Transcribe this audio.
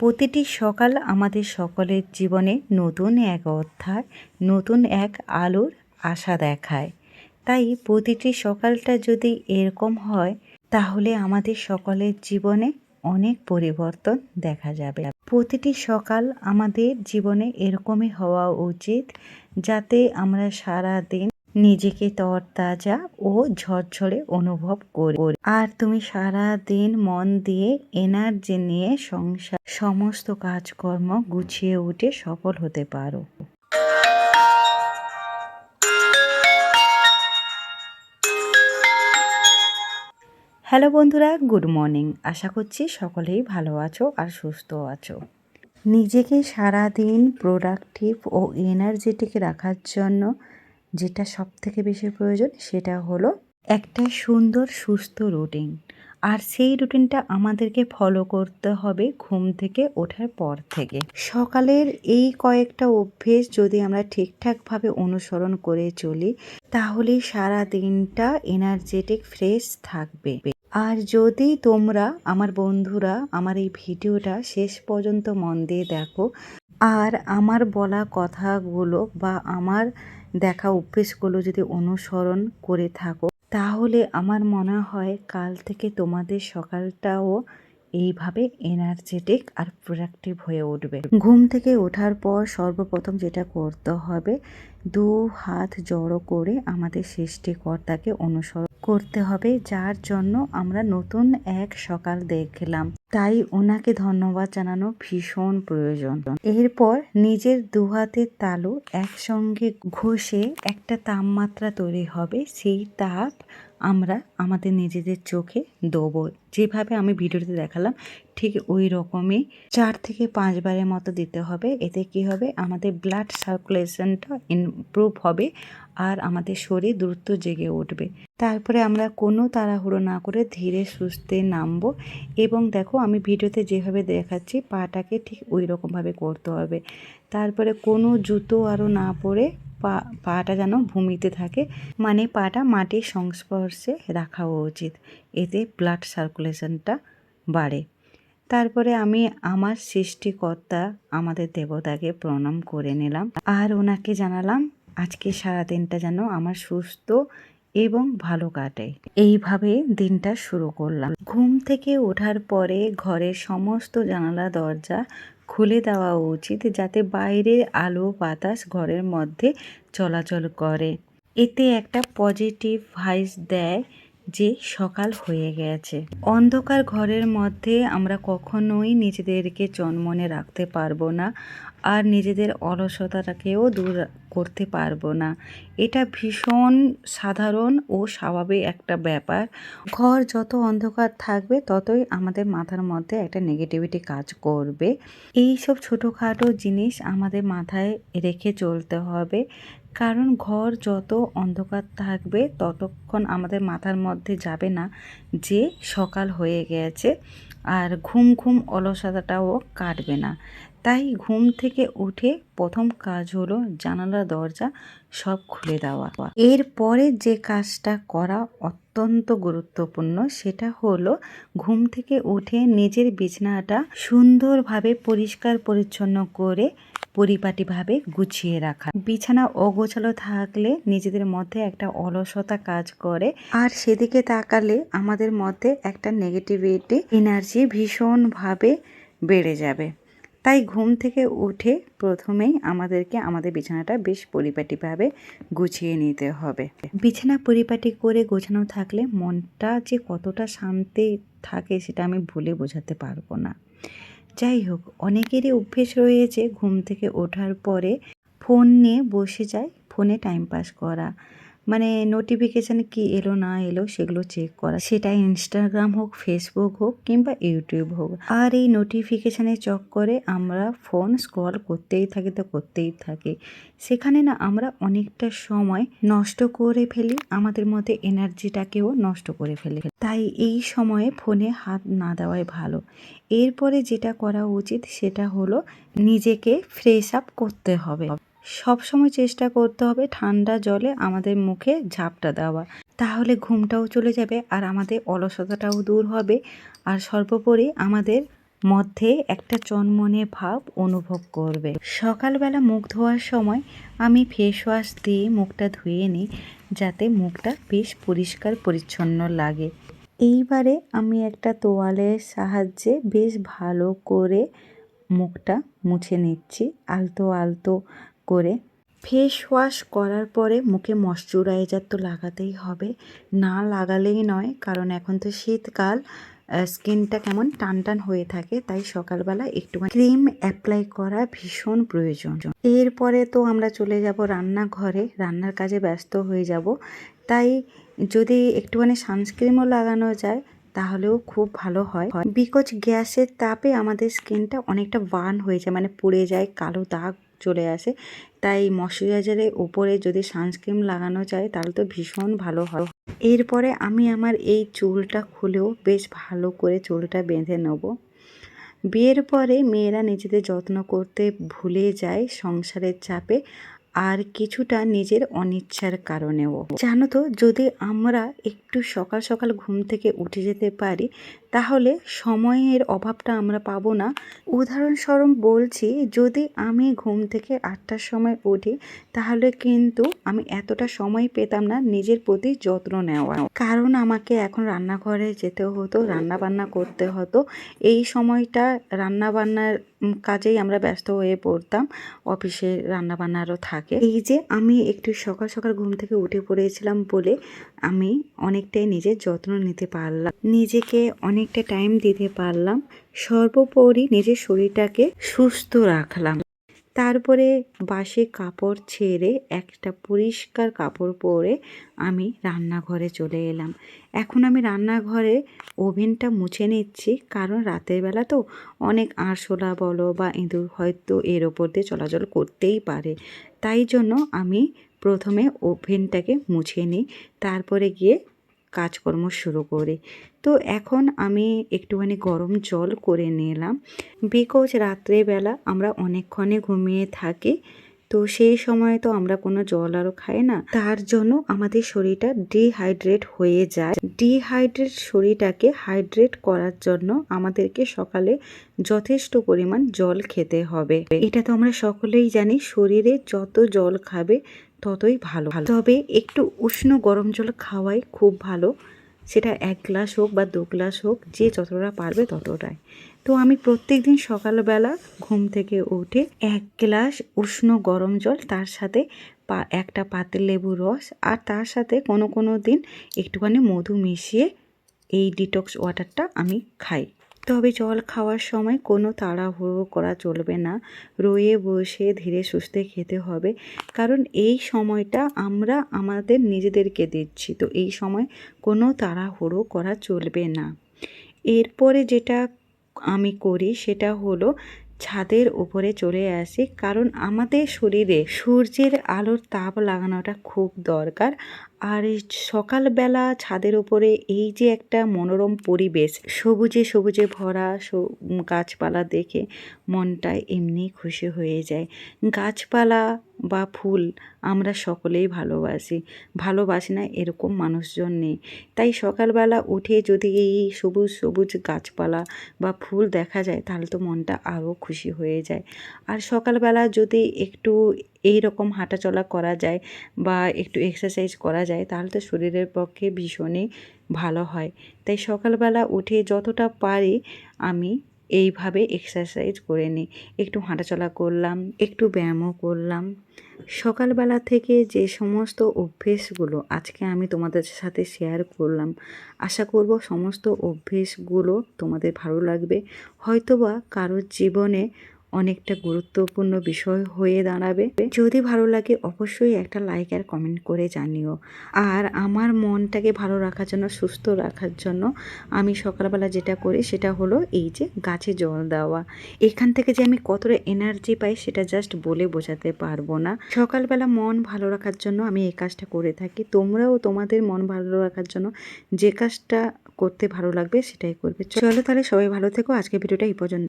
প্রতিটি সকাল আমাদের সকলের জীবনে নতুন এক অধ্যায়, নতুন এক আলোর আশা দেখায়। তাই প্রতিটি সকালটা যদি এরকম হয়, তাহলে আমাদের সকলের জীবনে অনেক পরিবর্তন দেখা যাবে। প্রতিটি সকাল আমাদের জীবনে এরকমই হওয়া উচিত, যাতে আমরা সারা দিন নিজেকে তরতাজা ও ঝরঝরে অনুভব করি। আর তুমি সারা দিন মন দিয়ে এনার্জি নিয়ে সংসার, সমস্ত কাজকর্ম গুছিয়ে উঠে সফল হতে পারো। হ্যালো বন্ধুরা গুড মর্নিং আশা করছি সকলেই ভালো আছো আর সুস্থ আছো। নিজেকে সারা দিন প্রোডাক্টিভ ও এনার্জেটিক রাখার জন্য যেটা সব থেকে বেশি প্রয়োজন সেটা হলো একটা সুন্দর, সুস্থ রুটিন। আর সেই রুটিনটা আমাদেরকে ফলো করতে হবে ঘুম থেকে ওঠার পর থেকে। সকালের এই কয়েকটা অভ্যেস যদি আমরা ঠিকঠাকভাবে অনুসরণ করে চলি, তাহলে সারা দিনটা এনার্জেটিক ফ্রেশ থাকবে। আর যদি তোমরা, আমার বন্ধুরা, আমার এই ভিডিওটা শেষ পর্যন্ত মন দিয়ে দেখো, আর আমার বলা কথাগুলো বা আমার দেখা অভ্যেসগুলো যদি অনুসরণ করে থাকো, তাহলে আমার মনে হয় কাল থেকে তোমাদের সকালটাও এইভাবে এনার্জেটিক আর প্রোডাক্টিভ হয়ে উঠবে। ঘুম থেকে ওঠার পর সর্বপ্রথম যেটা করতে হবে, দু হাত জড়ো করে আমাদের সৃষ্টিকর্তাকে অনুসরণ করতে হবে, যার জন্য আমরা নতুন এক সকাল দেখলাম। তাই ওনাকে ধন্যবাদ জানানো ভীষণ প্রয়োজন। এরপর নিজের দু দুহাতের তালু একসঙ্গে ঘষে একটা তাপমাত্রা তৈরি হবে, সেই তাপ আমরা আমাদের নিজেদের চোখে দেবো। যেভাবে আমি ভিডিওতে দেখালাম, ঠিক ওই রকমই চার থেকে পাঁচবারের মতো দিতে হবে। এতে কি হবে? আমাদের ব্লাড সার্কুলেশনটা ইমপ্রুভ হবে। আর আমাদের শরীর দ্রুত জেগে উঠবে। তারপরে আমরা কোনো তাড়াহুড়ো না করে ধীরে সুস্থে নামবো এবং দেখো আমি ভিডিওতে যেভাবে দেখাচ্ছি পাটাকে ঠিক ওই রকমভাবে করতে হবে। তারপরে কোনো জুতো আরও না পরে পা, পাটা যেন ভূমিতে থাকে। মানে পাটা মাটির সংস্পর্শে রাখা উচিত। এতে ব্লাড সার্কুলেশনটা বাড়ে। তারপরে আমি আমার সৃষ্টিকর্তা আমাদের দেবতাকে প্রণাম করে নিলাম। আর ওনাকে জানালাম আজকে সারা দিনটা যেন আমার সুস্থ এবং ভালো কাটে। এইভাবে দিনটা শুরু করলাম। ঘুম থেকে ওঠার পরে ঘরের সমস্ত জানালা, দরজা খুলে দেওয়া উচিত যাতে বাইরের আলো, বাতাস ঘরের মধ্যে চলাচল করে। এতে একটা পজিটিভ ভাইস দেয় যে সকাল হয়ে গেছে। অন্ধকার ঘরের মধ্যে আমরা কখনোই নিজেদেরকে চনমনে রাখতে পারব না। আর নিজেদের অলসতাটাকেও দূর করতে পারব না। এটা ভীষণ সাধারণ ও স্বাভাবিক একটা ব্যাপার। ঘর যত অন্ধকার থাকবে, ততই আমাদের মাথার মধ্যে একটা নেগেটিভিটি কাজ করবে। এই সব ছোটোখাটো জিনিস আমাদের মাথায় রেখে চলতে হবে। কারণ ঘর যত অন্ধকার থাকবে, ততক্ষণ আমাদের মাথার মধ্যে যাবে না যে সকাল হয়ে গেছে। আর ঘুম ঘুম অলসতাটাও কাটবে না। তাই ঘুম থেকে উঠে প্রথম কাজ হলো জানালা, দরজা সব খুলে দেওয়া। এরপরে যে কাজটা করা অত্যন্ত গুরুত্বপূর্ণ সেটা হলো ঘুম থেকে উঠে নিজের বিছানাটা সুন্দরভাবে পরিষ্কার পরিচ্ছন্ন করে পরিপাটিভাবে গুছিয়ে রাখা। বিছানা অগোছালো থাকলে নিজেদের মধ্যে একটা অলসতা কাজ করে। আর সেদিকে তাকালে আমাদের মধ্যে একটা নেগেটিভিটি এনার্জি ভীষণভাবে বেড়ে যাবে। তাই ঘুম থেকে উঠে প্রথমেই আমাদেরকে আমাদের বিছানাটা বেশ পরিপাটিভাবে গুছিয়ে নিতে হবে। বিছানা পরিপাটি করে গোছানো থাকলে মনটা যে কতটা শান্তি থাকে সেটা আমি ভুলে বোঝাতে পারব না। যাই হোক, অনেকেরই অভ্যেস রয়েছে ঘুম থেকে ওঠার পরে ফোন নিয়ে বসে যায়, ফোনে টাইম পাস করা। মানে নোটিফিকেশান কি এলো না এলো সেগুলো চেক করা। সেটা ইনস্টাগ্রাম হোক ফেসবুক হোক কিংবা ইউটিউব হোক। আর এই নোটিফিকেশানের চক্করে আমরা ফোন স্ক্রল করতেই থাকি তো করতেই থাকি। সেখানে না আমরা অনেকটা সময় নষ্ট করে ফেলি, আমাদের মধ্যে এনার্জিটাকেও নষ্ট করে ফেলি। তাই এই সময়ে ফোনে হাত না দেওয়াই ভালো। এরপরে যেটা করা উচিত সেটা হলো নিজেকে ফ্রেশ আপ করতে হবে। সব সময় চেষ্টা করতে হবে ঠান্ডা জলে আমাদের মুখে ঝাপটা দেওয়া। তাহলে ঘুমটাও চলে যাবে আর আমাদের অলসতাটাও দূর হবে। আর সর্বোপরি আমাদের মধ্যে একটা চনমনে ভাব অনুভব করবে। সকালবেলা মুখ ধোয়ার সময় আমি ফেস ওয়াশ দিয়ে মুখটা ধুয়ে নিই, যাতে মুখটা বেশ পরিষ্কার পরিচ্ছন্ন লাগে। এইবারে আমি একটা তোয়ালের সাহায্যে বেশ ভালো করে মুখটা মুছে নিচ্ছি। আলতো আলতো করে ফেস ওয়াশ করার পরে মুখে ময়শ্চারাইজার তো লাগাতেই হবে। না লাগালেই নয়, কারণ এখন তো শীতকাল স্কিনটা কেমন টান টান হয়ে থাকে, তাই সকালবেলা একটু ক্রিম অ্যাপ্লাই করা ভীষণ প্রয়োজন। এরপরে তো আমরা চলে যাব রান্নাঘরে, রান্নার কাজে ব্যস্ত হয়ে যাব। তাই যদি একটুখানি সানস্ক্রিমও লাগানো যায়, তাহলেও খুব ভালো হয়। বিকজ গ্যাসের তাপে আমাদের স্কিনটা অনেকটা বার্ন হয়ে যায় মানে পুড়ে যায়, কালো দাগ চলে আসে। তাই ময়শ্চারাইজারের উপরে যদি সানস্ক্রিন লাগানো যায়, তাহলে তো ভীষণ ভালো হয়। এরপরে আমি আমার এই চুলটা খুলেও বেশ ভালো করে চুলটা বেঁধে নেব। বিয়ের পরে মেয়েরা নিজেদের যত্ন করতে ভুলে যায় সংসারের চাপে আর কিছুটা নিজের অনিচ্ছার কারণেও। জানো তো, যদি আমরা একটু সকাল সকাল ঘুম থেকে উঠে যেতে পারি তাহলে সময়ের অভাবটা আমরা পাবো না। উদাহরণস্বরূপ বলছি, যদি আমি ঘুম থেকে আটটার সময় উঠি, তাহলে কিন্তু আমি এতটা সময় পেতাম না নিজের প্রতি যত্ন নেওয়া কারণ আমাকে এখন রান্নাঘরে যেতে হতো রান্না বান্না করতে হতো। এই সময়টা রান্না বান্নার কাজেই আমরা ব্যস্ত হয়ে পড়তাম, অফিসে রান্নাবান্নারও থাকে। এই যে আমি একটু সকাল সকাল ঘুম থেকে উঠে পড়েছিলাম বলে আমি অনেকটাই নিজের যত্ন নিতে পারলাম। নিজেকে অনেকটা টাইম দিতে পারলাম। সর্বোপরি নিজের শরীরটাকে সুস্থ রাখলাম। তারপরে বাসে কাপড় ছেড়ে একটা পরিষ্কার কাপড় পরে আমি রান্নাঘরে চলে এলাম। এখন আমি রান্নাঘরে ওভেনটা মুছে নিচ্ছি, কারণ রাতের বেলা তো অনেক আরশোলা বলো বা ইঁদুর হয়তো এর ওপর দিয়ে চলাচল করতেই পারে। তাই জন্য আমি প্রথমে ওভেনটাকে মুছে নিই, তারপরে গিয়ে কাজকর্ম শুরু করি। তো এখন আমি একটুখানি গরম জল করে নিলাম। বিকজ রাত্রেবেলা আমরা অনেকক্ষণে ঘুমিয়ে থাকি, তো সেই সময় তো আমরা কোনো জল আরও খাই না। তার জন্য আমাদের শরীরটা ডিহাইড্রেট হয়ে যায়। ডিহাইড্রেট শরীরটাকে হাইড্রেট করার জন্য আমাদেরকে সকালে যথেষ্ট পরিমাণ জল খেতে হবে। এটা তো আমরা সকলেই জানি, শরীরে যত জল খাবে ততই ভালো। তবে একটু উষ্ণ গরম জল খাওয়াই খুব ভালো। সেটা এক গ্লাস হোক বা দু গ্লাস হোক, যে যতটা পারবে ততটাই। তো আমি প্রত্যেক দিন সকালবেলা ঘুম থেকে উঠে এক গ্লাস উষ্ণ গরম জল, তার সাথে পা, একটা পাতের লেবু রস আর তার সাথে কোনো কোনো দিন একটুখানি মধু মিশিয়ে এই ডিটক্স ওয়াটারটা আমি খাই। তবে জল খাওয়ার সময় কোনো তাড়াহুড়ো করা চলবে না। রয়ে বসে ধীরে সুস্থে খেতে হবে। কারণ এই সময়টা আমরা আমাদের নিজেদেরকে দিচ্ছি। তো এই সময় কোনো তাড়াহুড়ো করা চলবে না। এরপরে যেটা আমি করি সেটা হলো ছাদের উপরে চলে আসি। কারণ আমাদের শরীরে সূর্যের আলোর তাপ লাগানোটা খুব দরকার। আর সকালবেলা ছাদের ওপরে এই যে একটা মনোরম পরিবেশ, সবুজে সবুজে ভরা গাছপালা দেখে মনটা এমনি খুশি হয়ে যায়। গাছপালা বা ফুল আমরা সকলেই ভালোবাসি ভালোবাসি না এরকম মানুষজন নেই। তাই সকালবেলা উঠে যদি এই সবুজ সবুজ গাছপালা বা ফুল দেখা যায় তাহলে তো মনটা আরও খুশি হয়ে যায়। আর সকালবেলা যদি একটু এই রকম হাঁটাচলা করা যায় বা একটু এক্সারসাইজ করা যায়, তাহলে তো শরীরের পক্ষে ভীষণই ভালো হয়। তাই সকালবেলা উঠে যতটা পারি আমি এইভাবে এক্সারসাইজ করে নিই। একটু হাঁটাচলা করলাম, একটু ব্যায়ামও করলাম। সকালবেলা থেকে যে সমস্ত অভ্যেসগুলো আজকে আমি তোমাদের সাথে শেয়ার করলাম, আশা করব সমস্ত অভ্যেসগুলো তোমাদের ভালো লাগবে। হয়তোবা কারোর জীবনে অনেকটা গুরুত্বপূর্ণ বিষয় হয়ে দাঁড়াবে। যদি ভালো লাগে, অবশ্যই একটা লাইক আর কমেন্ট করে জানিও। আর আমার মনটাকে ভালো রাখার জন্য, সুস্থ রাখার জন্য আমি সকালবেলা যেটা করি, সেটা হলো এই যে গাছে জল দেওয়া। এখান থেকে যে আমি কতটা এনার্জি পাই, সেটা জাস্ট বলে বোঝাতে পারব না। সকালবেলা মন ভালো রাখার জন্য আমি এই কাজটা করে থাকি। তোমরাও তোমাদের মন ভালো রাখার জন্য যে কাজটা করতে ভালো লাগবে, সেটাই করবে। চলো তাহলে সবাই ভালো থেকো। আজকে ভিডিওটা এই পর্যন্ত।